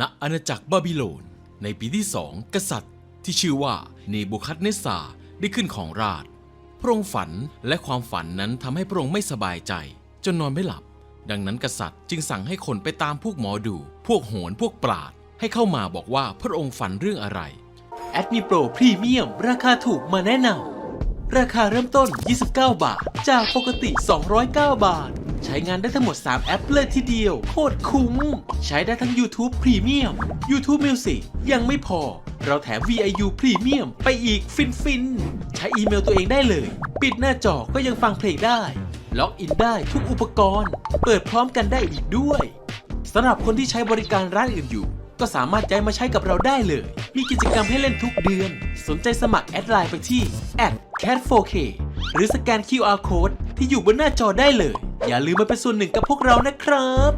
ณอาณาจักรบาบิโลน ในปีที่สองกษัตริย์ ที่ชื่อว่าเนบูคัดเนสซาได้ขึ้นของราชพระองค์ฝันและความฝันนั้นทำให้พระองค์ไม่สบายใจ จนนอนไม่หลับ ดังนั้นกษัตริย์จึงสั่งให้คนไปตามพวกหมอดู พวกโหนพวกปราด ให้เข้ามาบอกว่าพระองค์ฝันเรื่องอะไรแอดมิโปรพรีเมียมราคาถูกมาแนะนำราคาเริ่มต้น 29 บาท จากปกติ 209 บาท ใช้งานได้ทั้งหมด 3 แอปเลยทีเดียว โคตรคุ้ม ใช้ได้ทั้ง YouTube Premium YouTube Music ยังไม่พอ เราแถม VIU Premium ไปอีกฟินฟินใช้อีเมลตัวเองได้เลย ปิดหน้าจอก็ยังฟังเพลงได้ ล็อกอินได้ทุกอุปกรณ์ เปิดพร้อมกันได้อีกด้วยสำหรับคนที่ใช้บริการร้านอื่นอยู่ก็สามารถย้ายมาใช้กับเราได้เลย มีกิจกรรมให้เล่นทุกเดือน สนใจสมัครแอดไลน์ไปที่ @cat4k หรือสแกน QR code ที่อยู่บนหน้าจอได้เลย อย่าลืมมาเป็นส่วนหนึ่งกับพวกเรานะครับ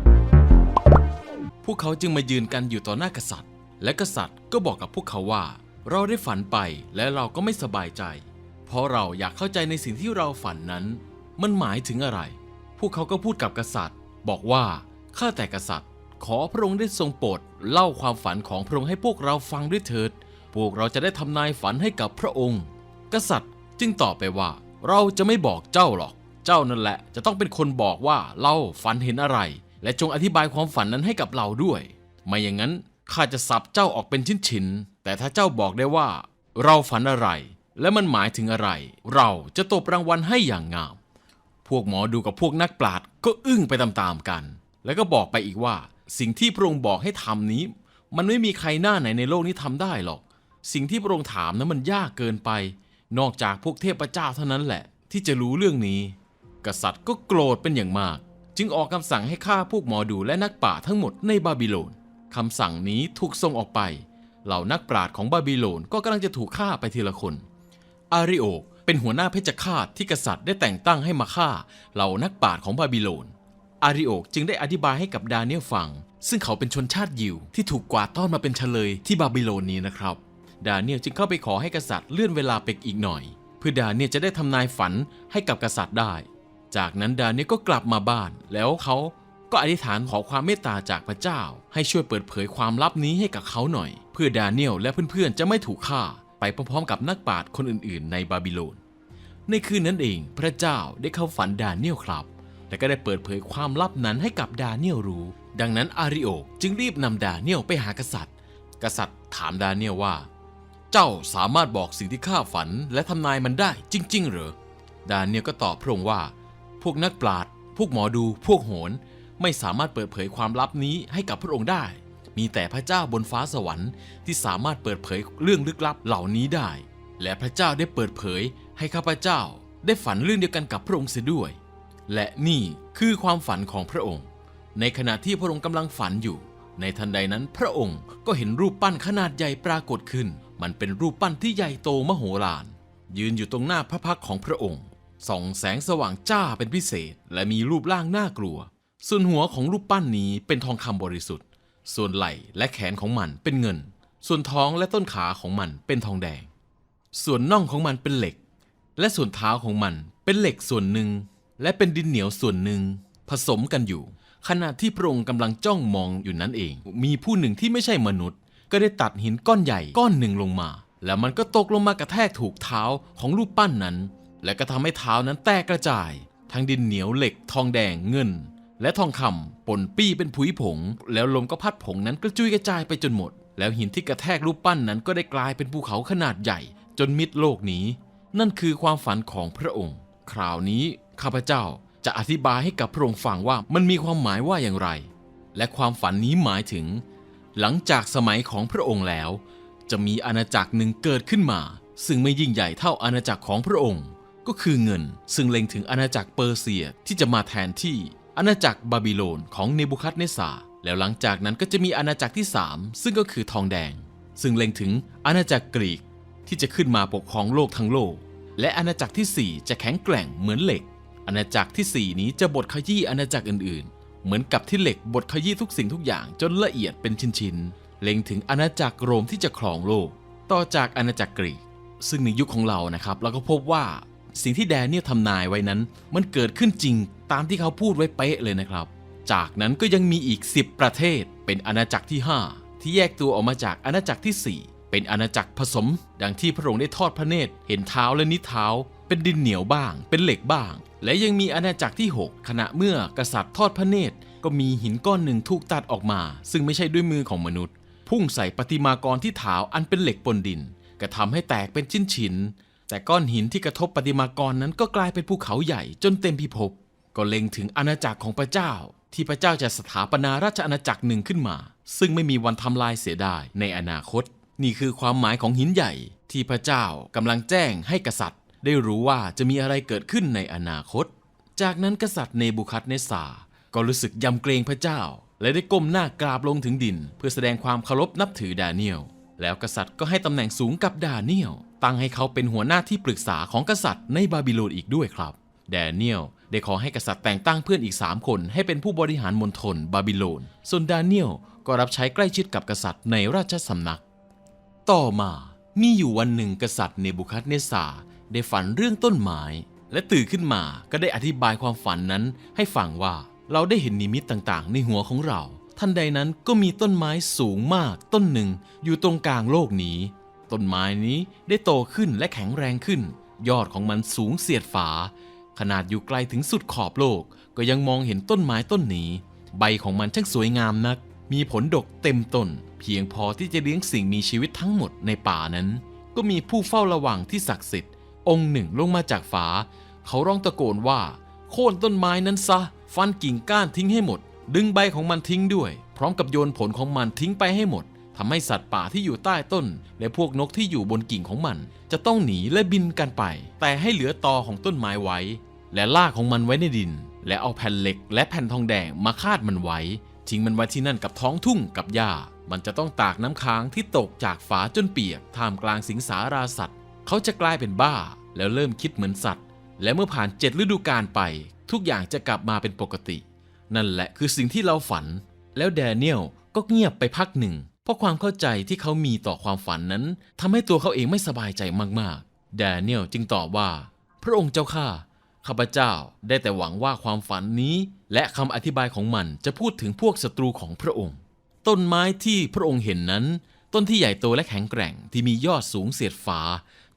พวกเขาจึงมายืนกันอยู่ต่อหน้ากษัตริย์ และกษัตริย์ก็บอกกับพวกเขาว่า เราได้ฝันไปและเราก็ไม่สบายใจ เพราะเราอยากเข้าใจในสิ่งที่เราฝันนั้น มันหมายถึงอะไร พวกเขาก็พูดกับกษัตริย์ บอกว่าข้าแต่กษัตริย์ ขอพระองค์ได้ทรงโปรดเล่าความฝันของพระองค์ให้พวกเราฟังด้วยเถิด พวกเราจะได้ทำนายฝันให้กับพระองค์ กษัตริย์จึงตอบไปว่า เราจะไม่บอกเจ้าหรอก เจ้านั่นแหละ จะต้องเป็นคนบอกว่าเราฝันเห็นอะไร และจงอธิบายความฝันนั้นให้กับเราด้วย ไม่อย่างนั้นข้าจะสับเจ้าออกเป็นชิ้นๆแต่ถ้าเจ้าบอกได้ว่า เราฝันอะไร และมันหมายถึงอะไร เราจะตบรางวัลให้อย่างงาม พวกหมอดูกับพวกนักปราชญ์ก็อึ้งไปตามๆกัน แล้วก็บอกไปอีกว่า สิ่งที่พระองค์บอกให้ทำนี้ มันไม่มีใครหน้าไหนในโลกนี้ทำได้หรอก สิ่งที่พระองค์ถามนั้นมันยากเกินไป นอกจากพวกเทพเจ้าเท่านั้นแหละ ที่จะรู้เรื่องนี้ กษัตริย์ก็โกรธเป็นอย่างมาก จึงออกคำสั่งให้ฆ่าพวกหมอดูและนักป่าทั้งหมดในบาบิโลนคำสั่งนี้ถูกส่งออกไป เหล่านักปราชญ์ของบาบิโลนก็กำลังจะถูกฆ่าไปทีละคน อาริโอกเป็นหัวหน้าเพชฌฆาตที่กษัตริย์ได้แต่งตั้งให้มาฆ่า เหล่านักปราชญ์ของบาบิโลน อาริโอกจึงได้อธิบายให้กับดาเนียลฟัง ซึ่งเขาเป็นชนชาติยิวที่ถูกกวาดต้อนมาเป็นเฉลยที่บาบิโลนนี้นะครับ ดาเนียลจึงเข้าไปขอให้กษัตริย์เลื่อนเวลาไปอีกหน่อย เพื่อดาเนียลจะได้ทำนายฝันให้กับกษัตริย์ได้ จากนั้นดาเนียลก็กลับมาบ้าน แล้วเขาก็อธิษฐานขอความเมตตาจากพระเจ้า ให้ช่วยเปิดเผยความลับนี้ให้กับเขาหน่อย เพื่อดาเนียลและเพื่อนๆจะไม่ถูกฆ่า ไปพร้อมๆ กับนักปราชญ์คนอื่นๆ ในบาบิโลน ในคืนนั้นเองพระเจ้าได้เข้าฝันดาเนียลครับ และก็ได้เปิดเผยความลับนั้นให้กับดาเนียลรู้ ดังนั้นอาริโอกจึงรีบนำดาเนียลไปหากษัตริย์ กษัตริย์ถามดาเนียลว่า เจ้าสามารถบอกสิ่งที่ข้าฝันและทำนายมันได้จริง ๆ เหรอดาเนียลก็ตอบพระองค์ว่า วกนักปราชญ์พวกหมอดู พวกโหรไม่สามารถเปิดเผยความลับนี้ให้กับพระองค์ได้ มีแต่พระเจ้าบนฟ้าสวรรค์ที่สามารถเปิดเผยเรื่องลึกลับเหล่านี้ได้ และพระเจ้าได้เปิดเผยให้ข้าพเจ้า ได้ฝันเรื่องเดียวกันกับพระองค์เสียด้วย และนี่คือความฝันของพระองค์ ในขณะที่พระองค์กำลังฝันอยู่ ในทันใดนั้นพระองค์ก็เห็นรูปปั้นขนาดใหญ่ปรากฏขึ้น มันเป็นรูปปั้นที่ใหญ่โตมโหฬารยืนอยู่ตรงหน้าพระพักของพระองค์ ส่องแสงสว่างจ้าเป็นพิเศษ และมีรูปร่างน่ากลัว ส่วนหัวของรูปปั้นนี้เป็นทองคำบริสุทธิ์ ส่วนไหล่และแขนของมันเป็นเงิน ส่วนท้องและต้นขาของมันเป็นทองแดง ส่วนน่องของมันเป็นเหล็ก และส่วนเท้าของมันเป็นเหล็กส่วนหนึ่ง และเป็นดินเหนียวส่วนหนึ่ง ผสมกันอยู่ ขณะที่พระองค์กำลังจ้องมองอยู่นั้นเอง มีผู้หนึ่งที่ไม่ใช่มนุษย์ ก็ได้ตัดหินก้อนใหญ่ก้อนหนึ่งลงมา แล้วมันก็ตกลงมากระแทกถูกเท้าของรูปปั้นนั้น และก็ทำให้เท้านั้นแตกกระจาย ทั้งดินเหนียวเหล็ก ทองแดงเงิน และทองคำปนปี้เป็นผุยผง แล้วลมก็พัดผงนั้นกระจุยกระจายไปจนหมด แล้วหินที่กระแทกรูปปั้นนั้นก็ได้กลายเป็นภูเขาขนาดใหญ่ จนมิดโลกนี้ นั่นคือความฝันของพระองค์ คราวนี้ข้าพเจ้าจะอธิบายให้กับพระองค์ฟังว่ามันมีความหมายว่าอย่างไร และความฝันนี้หมายถึง หลังจากสมัยของพระองค์แล้ว จะมีอาณาจักรหนึ่งเกิดขึ้นมา ซึ่งไม่ยิ่งใหญ่เท่าอาณาจักรของพระองค์ ก็คือเงิน ซึ่งเล็งถึงอาณาจักรเปอร์เซียที่จะมาแทนที่อาณาจักรบาบิโลนของเนบูคัดเนสาแล้วหลังจากนั้นก็จะมีอาณาจักรที่ 3 ซึ่งก็คือทองแดง ซึ่งเล็งถึงอาณาจักรกรีกที่จะขึ้นมาปกครองโลกทั้งโลก และอาณาจักรทีสี่4 จะแข็งแกร่งเหมือนเหล็ก อาณาจักรทีสี่ 4 นี้จะบดขยี้อาณาจักรอื่นๆ เหมือนกับที่เหล็กบดขยี้ทุกสิ่งทุกอย่างจนละเอียดเป็นชิ้นๆ เล็งถึงอาณาจักรโรมที่จะครองโลก ต่อจากอาณาจักรกรีก ซึ่งในยุคของเรานะครับเราก็พบว่า สิ่งที่แดเนียลทำนายไว้นั้น มันเกิดขึ้นจริงตามที่เขาพูดไว้เป๊ะเลยนะครับ จากนั้นก็ยังมีอีก 10 ประเทศ เป็นอาณาจักรที่ 5 ที่แยกตัวออกมาจากอาณาจักรที่ 4 เป็นอาณาจักรผสม ดังที่พระองค์ได้ทอดพระเนตรเห็นเท้าและนิดเท้า เป็นดินเหนียวบ้าง เป็นเหล็กบ้าง และยังมีอาณาจักรที่ 6 ขณะเมื่อกษัตริย์ทอดพระเนตรก็มีหินก้อนหนึ่งถูกตัดออกมา ซึ่งไม่ใช่ด้วยมือของมนุษย์ พุ่งใส่ปฏิมากรที่เท้าอันเป็นเหล็กปนดินกระทำให้แตกเป็นชิ้นๆ แต่ก้อนหินที่กระทบปฏิมากรนั้นก็กลายเป็นภูเขาใหญ่จนเต็มพิภพก็เล็งถึงอาณาจักรของพระเจ้า ที่พระเจ้าจะสถาปนาราชอาณาจักรหนึ่งขึ้นมา ซึ่งไม่มีวันทำลายเสียได้ในอนาคต นี่คือความหมายของหินใหญ่ ที่พระเจ้ากำลังแจ้งให้กษัตริย์ ได้รู้ว่าจะมีอะไรเกิดขึ้นในอนาคต จากนั้นกษัตริย์เนบูคัดเนสาร์ก็รู้สึกยำเกรงพระเจ้า และได้ก้มหน้ากราบลงถึงดิน เพื่อแสดงความเคารพนับถือดาเนียลแล้วกษัตริย์ก็ให้ตำแหน่งสูงกับดาเนียล ตั้งให้เขาเป็นหัวหน้าที่ปรึกษาของกษัตริย์ในบาบิโลนอีกด้วยครับ แดเนียลได้ขอให้กษัตริย์แต่งตั้งเพื่อนอีก 3 คนให้เป็นผู้บริหารมณฑลบาบิโลน ส่วนดาเนียลก็รับใช้ใกล้ชิดกับกษัตริย์ในราชสำนัก ต่อมามีอยู่วันหนึ่งกษัตริย์เนบูคัดเนสซาได้ฝันเรื่องต้นไม้ และตื่นขึ้นมาก็ได้อธิบายความฝันนั้น ให้ฟังว่าเราได้เห็นนิมิตต่างๆ ในหัวของเรา ทันใดนั้นก็มีต้นไม้สูงมากต้นหนึ่งอยู่ตรงกลางโลกนี้ ต้นไม้นี้ได้โตขึ้นและแข็งแรงขึ้น ยอดของมันสูงเสียดฝา ขนาดอยู่ไกลถึงสุดขอบโลก ก็ยังมองเห็นต้นไม้ต้นนี้ ใบของมันช่างสวยงามนัก มีผลดกเต็มต้น เพียงพอที่จะเลี้ยงสิ่งมีชีวิตทั้งหมดในป่านั้น ก็มีผู้เฝ้าระวังที่ศักดิ์สิทธิ์ องค์หนึ่งลงมาจากฟ้าเขาร้องตะโกนว่า โค่นต้นไม้นั้นซะ ฟันกิ่งก้านทิ้งให้หมด ดึงใบของมันทิ้งด้วย พร้อมกับโยนผลของมันทิ้งไปให้หมด ทำให้สัตว์ป่าที่อยู่ใต้ต้น และพวกนกที่อยู่บนกิ่งของมัน จะต้องหนีและบินกันไป แต่ให้เหลือตอของต้นไม้ไว้ และลากของมันไว้ในดิน และเอาแผ่นเหล็ก และแผ่นทองแดงมาคาดมันไว้ทิ้งมันไว้ที่นั่นกับท้องทุ่งกับหญ้า มันจะต้องตากน้ำค้างที่ตกจากฝาจนเปียกท่ามกลางสิงสาราสัตว์ เขาจะกลายเป็นบ้า แล้วเริ่มคิดเหมือนสัตว์ และเมื่อผ่านเจ็ดฤดูกาลไป ทุกอย่างจะกลับมาเป็นปกติ นั่นแหละคือสิ่งที่เราฝัน แล้วแดเนียลก็เงียบไปพักหนึ่ง เพราะความเข้าใจที่เขามีต่อความฝันนั้นทำให้ตัวเขาเองไม่สบายใจมากๆ แดเนียลจึงตอบว่า พระองค์เจ้าข้าข้าพเจ้าได้แต่หวังว่าความฝันนี้ และคำอธิบายของมันจะพูดถึงพวกศัตรูของพระองค์ ต้นไม้ที่พระองค์เห็นนั้น ต้นที่ใหญ่โตและแข็งแกร่งที่มียอดสูงเสียดฟ้า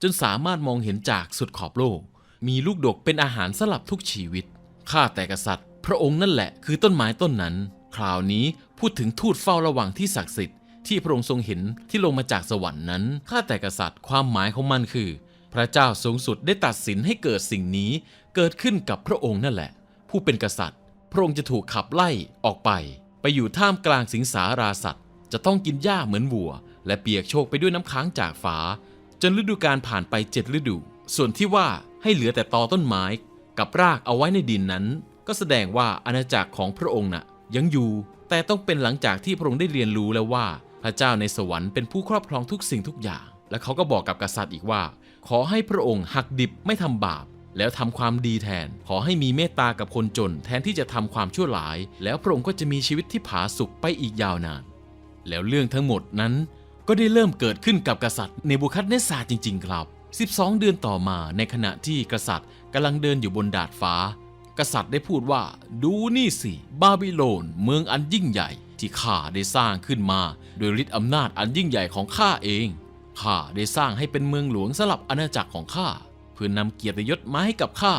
จนสามารถมองเห็นจากสุดขอบโลก มีลูกดกเป็นอาหารสลับทุกชีวิตข้าแต่กษัตริย์ พระองค์นั่นแหละคือต้นไม้ต้นนั้น คราวนี้พูดถึงทูตเฝ้าระวังที่ศักดิ์สิทธิ์ ที่พระองค์ทรงเห็นที่ลงมาจากสวรรค์นั้น ข้าแต่กษัตริย์ความหมายของมันคือ พระเจ้าสูงสุดได้ตัดสินให้เกิดสิ่งนี้เกิดขึ้นกับพระองค์นั่นแหละ ผู้เป็นกษัตริย์ พระองค์จะถูกขับไล่ออกไป ไปอยู่ท่ามกลางสิงสาราสัตว์ จะต้องกินหญ้าเหมือนวัว และเปียกโชกไปด้วยน้ำค้างจากฟ้าจนฤดูกาลผ่านไปเจ็ดฤดู ส่วนที่ว่าให้เหลือแต่ตอต้นไม้กับรากเอาไว้ในดินนั้น ก็แสดงว่าอาณาจักรของพระองค์น่ะยังอยู่แต่ต้องเป็นหลังจากที่พระองค์ได้เรียนรู้แล้วว่า พระเจ้าในสวรรค์เป็นผู้ครอบครองทุกสิ่งทุกอย่าง และเขาก็บอกกับกษัตริย์อีกว่า ขอให้พระองค์หักดิบไม่ทำบาป แล้วทำความดีแทน ขอให้มีเมตตากับคนจน แทนที่จะทำความชั่วร้าย แล้วพระองค์ก็จะมีชีวิตที่ผาสุกไปอีกยาวนาน แล้วเรื่องทั้งหมดนั้น ก็ได้เริ่มเกิดขึ้นกับกษัตริย์เนบูคัดเนสซาจริง ๆ ครับ 12 เดือนต่อมาในขณะที่กษัตริย์กำลังเดินอยู่บนดาดฟ้า กษัตริย์ได้พูดว่า ดูนี่สิ บาบิโลน เมืองอันยิ่งใหญ่ ที่ข้าได้สร้างขึ้นมา โดยฤทธิ์อำนาจอันยิ่งใหญ่ของข้าเองข้าได้สร้างให้เป็นเมืองหลวงสลับอาณาจักรของข้าเพื่อนำเกียรติยศมาให้กับข้า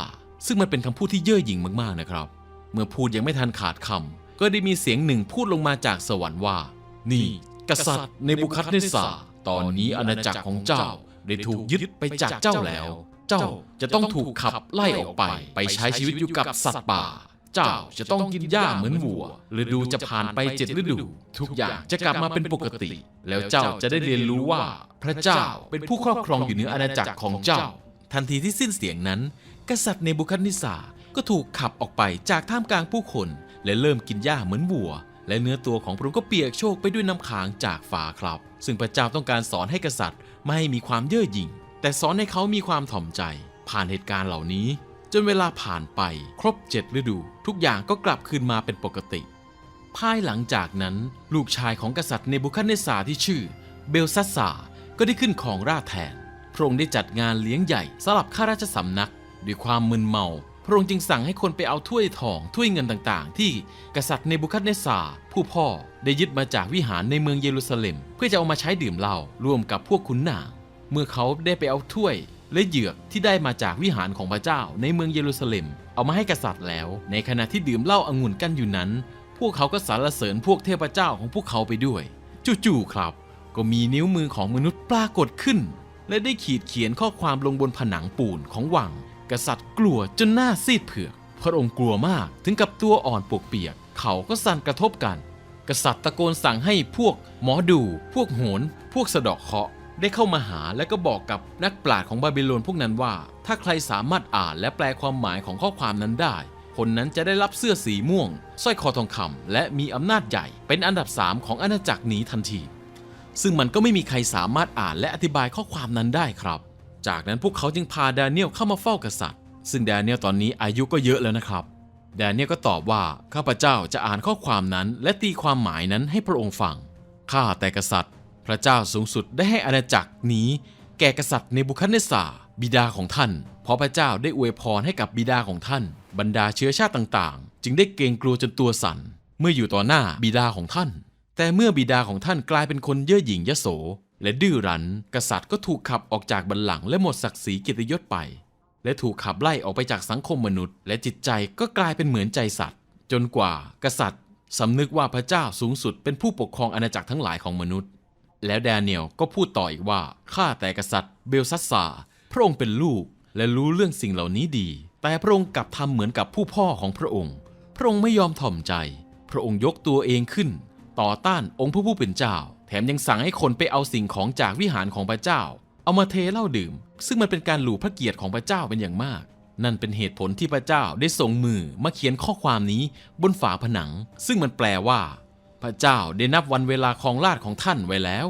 ซึ่งมันเป็นคำพูดที่เย่อหยิ่งมากๆนะครับ เมื่อพูดยังไม่ทันขาดคำก็ได้มีเสียงหนึ่งพูดลงมาจากสวรรค์ว่า นี่ กษัตริย์ในบุคัดเนสซาร์ตอนนี้อาณาจักรของเจ้าได้ถูกยึดไปจากเจ้าแล้ว เจ้าจะต้องถูกขับไล่ออกไป ไปใช้ชีวิตอยู่กับสัตว์ป่า เจ้าจะต้องกินหญ้าเหมือนวัวฤดูจะผ่านไปเจ็ดฤดู ทุกอย่างจะกลับมาเป็นปกติ แล้วเจ้าจะได้เรียนรู้ว่า พระเจ้าเป็นผู้ครอบครองอยู่เหนืออาณาจักรของเจ้า ทันทีที่สิ้นเสียงนั้น กษัตริย์เนบูคัดนิสาก็ถูกขับออกไปจากท่ามกลางผู้คน และเริ่มกินหญ้าเหมือนวัว และเนื้อตัวของพระองค์ก็เปียกโชกไปด้วยน้ำค้างจากฝาครับ ซึ่งพระเจ้าต้องการสอนให้กษัตริย์ไม่ให้มีความเย่อหยิ่ง แต่สอนให้เขามีความถ่อมใจ ผ่านเหตุการณ์เหล่านี้ จนเวลาผ่านไปครบเจ็ดฤดู ทุกอย่างก็กลับคืนมาเป็นปกติ ภายหลังจากนั้นลูกชายของกษัตริย์เนบูคัดเนสซาที่ชื่อ เบลซัสซาก็ได้ขึ้นครองราชแทน พระองค์ได้จัดงานเลี้ยงใหญ่สำหรับข้าราชสำนัก ด้วยความมึนเมา พระองค์จึงสั่งให้คนไปเอาถ้วยทองถ้วยเงินต่างๆ ที่กษัตริย์เนบูคัดเนสซาผู้พ่อได้ยึดมาจากวิหารในเมืองเยรูซาเล็ม เพื่อจะเอามาใช้ดื่มเหล้าร่วมกับพวกขุนนาง เมื่อเขาได้ไปเอาถ้วย และเหยือกที่ได้มาจากวิหารของพระเจ้าในเมืองเยรูซาเล็ม เอามาให้กษัตริย์แล้ว ในขณะที่ดื่มเหล้าองุ่นกันอยู่นั้น พวกเขาก็สรรเสริญพวกเทพเจ้าของพวกเขาไปด้วย จู่ๆครับ ก็มีนิ้วมือของมนุษย์ปรากฏขึ้น และได้ขีดเขียนข้อความลงบนผนังปูนของวัง กษัตริย์กลัวจนหน้าซีดเผือก พระองค์กลัวมากถึงกับตัวอ่อนปวกเปียก เขาก็สั่นกระทบกัน กษัตริย์ตะโกนสั่งให้พวกหมอดู พวกโหน พวกสะดาะเคราะห์ ได้เข้ามาหาและก็บอกกับนักปราชญ์ของบาบิโลนพวกนั้นว่า ถ้าใครสามารถอ่านและแปลความหมายของข้อความนั้นได้ คนนั้นจะได้รับเสื้อสีม่วงสร้อยคอทองคำและมีอำนาจใหญ่ เป็นอันดับสามของอาณาจักรนี้ทันที ซึ่งมันก็ไม่มีใครสามารถอ่านและอธิบายข้อความนั้นได้ครับ จากนั้นพวกเขาจึงพาดาเนียลเข้ามาเฝ้ากษัตริย์ ซึ่งดาเนียลตอนนี้อายุก็เยอะแล้วนะครับดาเนียลก็ตอบว่าข้าพเจ้าจะอ่านข้อความนั้นและตีความหมายนั้นให้พระองค์ฟัง ข้าแต่กษัตริย์ ระเจ้าสูงสุดได้ให้อาณาจักรนี้ แก่กษัตริย์เนบุคัดเนสาบิดาของท่าน เพราะพระเจ้าได้อวยพรให้กับบิดาของท่าน บรรดาเชื้อชาติต่างๆ จึงได้เกรงกลัวจนตัวสั่น เมื่ออยู่ต่อหน้าบิดาของท่าน แต่เมื่อบิดาของท่านกลายเป็นคนเย่อหยิ่งยโส และดื้อรั้น กษัตริย์ก็ถูกขับออกจากบัลลังก์และหมดศักดิ์ศรีเกียรติยศไป และถูกขับไล่ออกไปจากสังคมมนุษย์ และจิตใจก็กลายเป็นเหมือนใจสัตว์ จนกว่ากษัตริย์สำนึกว่าพระเจ้าสูงสุดเป็นผู้ปกครองอาณาจักรทั้งหลายของมนุษย์ แล้วแดเนียลก็พูดต่ออีกว่า ข้าแต่กษัตริย์เบลซัสซาพระองค์เป็นลูกและรู้เรื่องสิ่งเหล่านี้ดี แต่พระองค์กลับทำเหมือนกับผู้พ่อของพระองค์ พระองค์ไม่ยอมถ่อมใจ พระองค์ยกตัวเองขึ้น ต่อต้านองค์พระผู้เป็นเจ้า แถมยังสั่งให้คนไปเอาสิ่งของจากวิหารของพระเจ้า เอามาเทเหล้าดื่ม ซึ่งมันเป็นการหลู่พระเกียรติของพระเจ้าเป็นอย่างมาก นั่นเป็นเหตุผลที่พระเจ้าได้ส่งมือมาเขียนข้อความนี้บนฝาผนัง ซึ่งมันแปลว่า พระเจ้าได้นับวันเวลาของราชของท่านไว้แล้ว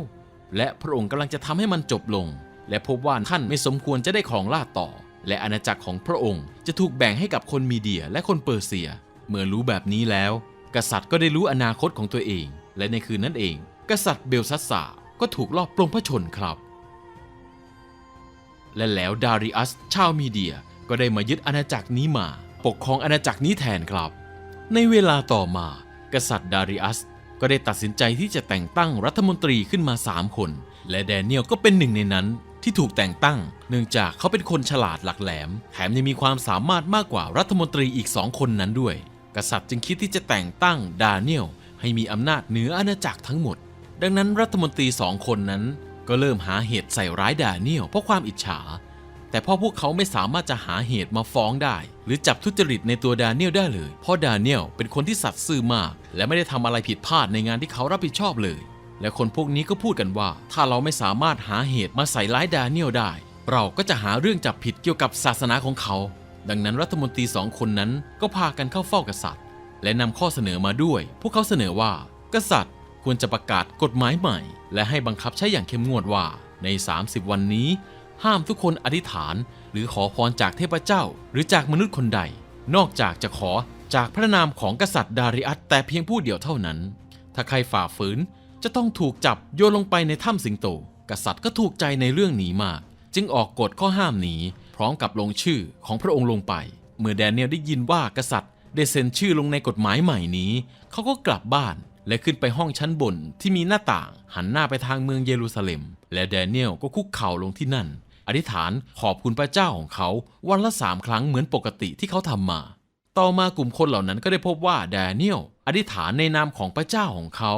และพระองค์กำลังจะทำให้มันจบลง และพบว่าท่านไม่สมควรจะได้ของราชต่อ และอาณาจักรของพระองค์จะถูกแบ่งให้กับคนมีเดียและคนเปอร์เซีย เมื่อรู้แบบนี้แล้ว กษัตริย์ก็ได้รู้อนาคตของตัวเอง และในคืนนั้นเอง กษัตริย์เบลซัสซาก็ถูกลอบปลงพระชนครับ และแล้วดาริอัสชาวมีเดียก็ได้มายึดอาณาจักรนี้มา ปกครองอาณาจักรนี้แทนครับ ในเวลาต่อมา กษัตริย์ดาริอัส ก็ได้ตัดสินใจที่จะแต่งตั้งรัฐมนตรีขึ้นมา 3 คน และแดเนียลก็เป็นหนึ่งในนั้นที่ถูกแต่งตั้ง เนื่องจากเขาเป็นคนฉลาดหลักแหลม แถมยังมีความสามารถมากกว่ารัฐมนตรีอีกสองคนนั้นด้วย กษัตริย์จึงคิดที่จะแต่งตั้งดาเนียลให้มีอำนาจเหนืออาณาจักรทั้งหมด ดังนั้นรัฐมนตรีสองคนนั้น ก็เริ่มหาเหตุใส่ร้ายดาเนียลเพราะความอิจฉา แต่พอพวกเขาไม่สามารถจะหาเหตุมาฟ้องได้ หรือจับทุจริตในตัวดาเนียลได้เลย เพราะดาเนียลเป็นคนที่สัตย์ซื่อมาก และไม่ได้ทำอะไรผิดพลาดในงานที่เขารับผิดชอบเลย และคนพวกนี้ก็พูดกันว่า ถ้าเราไม่สามารถหาเหตุมาใส่ร้ายดาเนียลได้ เราก็จะหาเรื่องจับผิดเกี่ยวกับศาสนาของเขา ดังนั้นรัฐมนตรีสองคนนั้นก็พากันเข้าเฝ้ากษัตริย์ และนำข้อเสนอมาด้วย พวกเขาเสนอว่า กษัตริย์ควรจะประกาศกฎหมายใหม่ และให้บังคับใช้อย่างเข้มงวดว่าใน 30 วันนี้ ห้ามทุกคนอธิษฐาน หรือขอพรจากเทพเจ้า หรือจากมนุษย์คนใด นอกจากจะขอจากพระนามของกษัตริย์ดาริอัสแต่เพียงผู้เดียวเท่านั้น ถ้าใครฝ่าฝืนจะต้องถูกจับโยนลงไปในถ้ำสิงโต กษัตริย์ก็ถูกใจในเรื่องนี้มาก จึงออกกฎข้อห้ามนี้ พร้อมกับลงชื่อของพระองค์ลงไป เมื่อแดเนียลได้ยินว่ากษัตริย์ได้เซ็นชื่อลงในกฎหมายใหม่นี้ เขาก็กลับบ้านและขึ้นไปห้องชั้นบนที่มีหน้าต่าง หันหน้าไปทางเมืองเยรูซาเล็ม และแดเนียลก็คุกเข่าลงที่นั่น อธิษฐานขอบคุณพระเจ้าของเขาวันละสามครั้งเหมือนปกติที่เขาทำมา ต่อมากลุ่มคนเหล่านั้นก็ได้พบว่าแดเนียลอธิษฐานในนามของพระเจ้าของเขา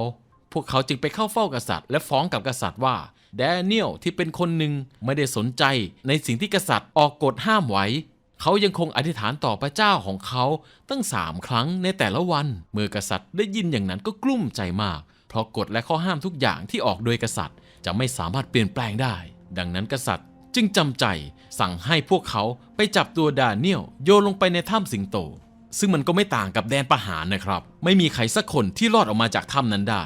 พวกเขาจึงไปเข้าเฝ้ากษัตริย์ และฟ้องกับกษัตริย์ว่าแดเนียลที่เป็นคนหนึ่งไม่ได้สนใจในสิ่งที่กษัตริย์ออกกฎห้ามไว้เขายังคงอธิษฐานต่อพระเจ้าของเขาตั้งสามครั้งในแต่ละวัน เมื่อกษัตริย์ได้ยินอย่างนั้นก็กลุ้มใจมาก เพราะกฎและข้อห้ามทุกอย่างที่ออกโดยกษัตริย์ จะไม่สามารถเปลี่ยนแปลงได้ ดังนั้นกษัตริย์ จึงจำใจสั่งให้พวกเขาไปจับตัวดาเนียลโยนลงไปในถ้ำสิงโต ซึ่งมันก็ไม่ต่างกับแดนประหารนะครับ ไม่มีใครสักคนที่รอดออกมาจากถ้ำนั้นได้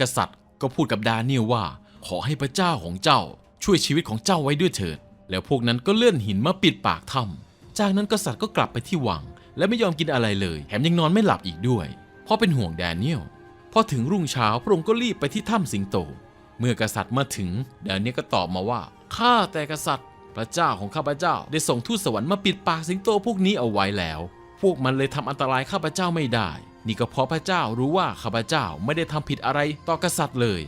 กษัตริย์ก็พูดกับดาเนียลว่า ขอให้พระเจ้าของเจ้าช่วยชีวิตของเจ้าไว้ด้วยเถิด แล้วพวกนั้นก็เลื่อนหินมาปิดปากถ้ำจากนั้นกษัตริย์ก็กลับไปที่วัง และไม่ยอมกินอะไรเลยแถมยังนอนไม่หลับอีกด้วย เพราะเป็นห่วงแดเนียลพอถึงรุ่งเช้าพระองค์ก็รีบไปที่ถ้ำสิงโต เมื่อกษัตริย์มาถึงแดเนียลก็ตอบมาว่า ข้าแต่กษัตริย์ พระเจ้าของข้าพเจ้าได้ส่งทูตสวรรค์มาปิดปากสิงโตพวกนี้เอาไว้แล้ว พวกมันเลยทำอันตรายข้าพเจ้าไม่ได้ นี่ก็เพราะพระเจ้ารู้ว่าข้าพเจ้าไม่ได้ทำผิดอะไรต่อกษัตริย์เลย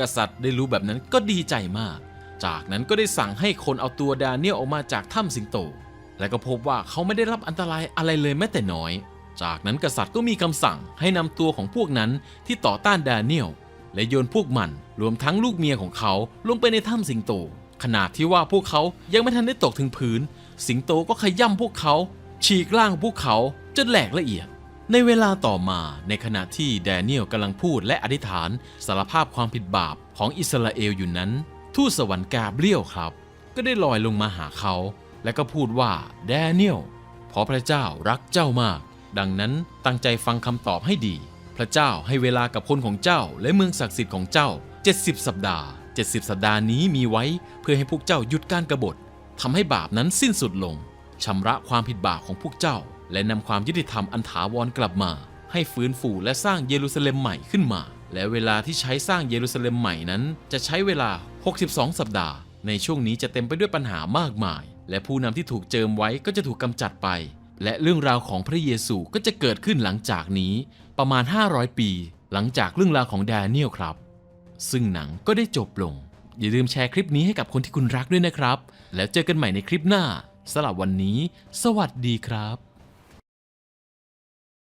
กษัตริย์ได้รู้แบบนั้นก็ดีใจมาก จากนั้นก็ได้สั่งให้คนเอาตัวดาเนียลออกมาจากถ้ำสิงโต และก็พบว่าเขาไม่ได้รับอันตรายอะไรเลยแม้แต่น้อย จากนั้นกษัตริย์ก็มีคำสั่งให้นำตัวของพวกนั้นที่ต่อต้านดาเนียลและโยนพวกมันรวมทั้งลูกเมียของเขาลงไปในถ้ำสิงโต ขนาดที่ว่าพวกเขายังไม่ทันได้ตกถึงพื้น สิงโตก็ขย่ำพวกเขา ฉีกร่างพวกเขาจนแหลกละเอียด ในเวลาต่อมาในขณะที่แดเนียลกำลังพูดและอธิษฐานสารภาพความผิดบาปของอิสราเอลอยู่นั้น ทูตสวรรค์กาเบรียลครับ ก็ได้ลอยลงมาหาเขา และก็พูดว่าแดเนียลเพราะพระเจ้ารักเจ้ามาก ดังนั้นตั้งใจฟังคำตอบให้ดี พระเจ้าให้เวลากับคนของเจ้าและเมืองศักดิ์สิทธิ์ของเจ้า 70 สัปดาห์ 70 สัปดาห์นี้มีไว้เพื่อให้พวกเจ้าหยุดการกรบฏทำให้บาปนั้นสิ้นสุดลงชำระความผิดบาปของพวกเจ้า และนำความยุติธรรมอันถาวรกลับมา ให้ฟื้นฟูและสร้างเยรูซาเล็มใหม่ขึ้นมา และเวลาที่ใช้สร้างเยรูซาเล็มใหม่นั้น จะใช้เวลา 62 สัปดาห์ ในช่วงนี้จะเต็มไปด้วยปัญหามากมาย และผู้นำที่ถูกเจิมไว้ก็จะถูกกำจัดไป และเรื่องราวของพระเยซูก็จะเกิดขึ้นหลังจากนี้ ประมาณ 500 ปี หลังจากเรื่องราวของแดเนียลครับ ซึ่งหนังก็ได้จบลง อย่าลืมแชร์คลิปนี้ให้กับคนที่คุณรักด้วยนะครับ แล้วเจอกันใหม่ในคลิปหน้าสำหรับวันนี้ สวัสดีครับ